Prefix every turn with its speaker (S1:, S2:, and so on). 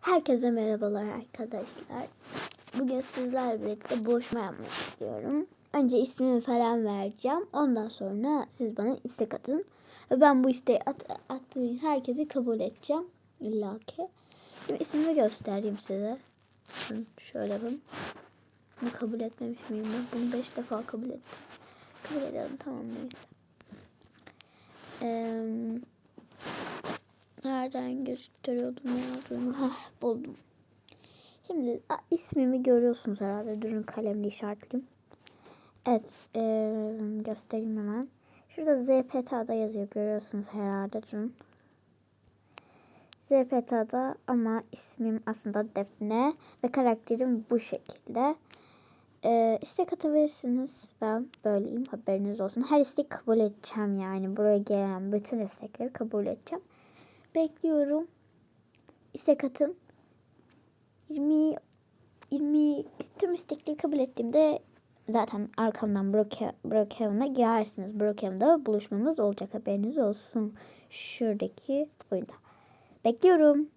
S1: Herkese merhabalar arkadaşlar. Bugün sizlerle birlikte boşma yapmak istiyorum. Önce ismimi falan vereceğim. Ondan sonra siz bana istek atın. Ve ben bu isteği at, attığın herkesi kabul edeceğim. İlla ki. Şimdi ismimi göstereyim size. Şöyle ben. Bunu kabul etmemiş miyim ben? Bunu beş defa kabul ettim. Kabul edelim tamam neyse. Nereden gösteriyordum ya? Dur. Hah, buldum. Şimdi ismimi görüyorsunuz herhalde. Durun kalemle işaretleyeyim. Evet. E, göstereyim hemen. Şurada ZPTA'da yazıyor. Görüyorsunuz herhalde. Durun. ZPTA'da ama ismim aslında Defne. Ve karakterim bu şekilde. E, istek atabilirsiniz. Ben böyleyim. Haberiniz olsun. Her istek kabul edeceğim yani. Buraya gelen bütün istekleri kabul edeceğim. Bekliyorum. İstek atın. 20 20 tüm istekleri kabul ettiğimde zaten arkamdan Brookhaven'a girersiniz. Brookhaven'da buluşmamız olacak haberiniz olsun. Şuradaki oyunda. Bekliyorum.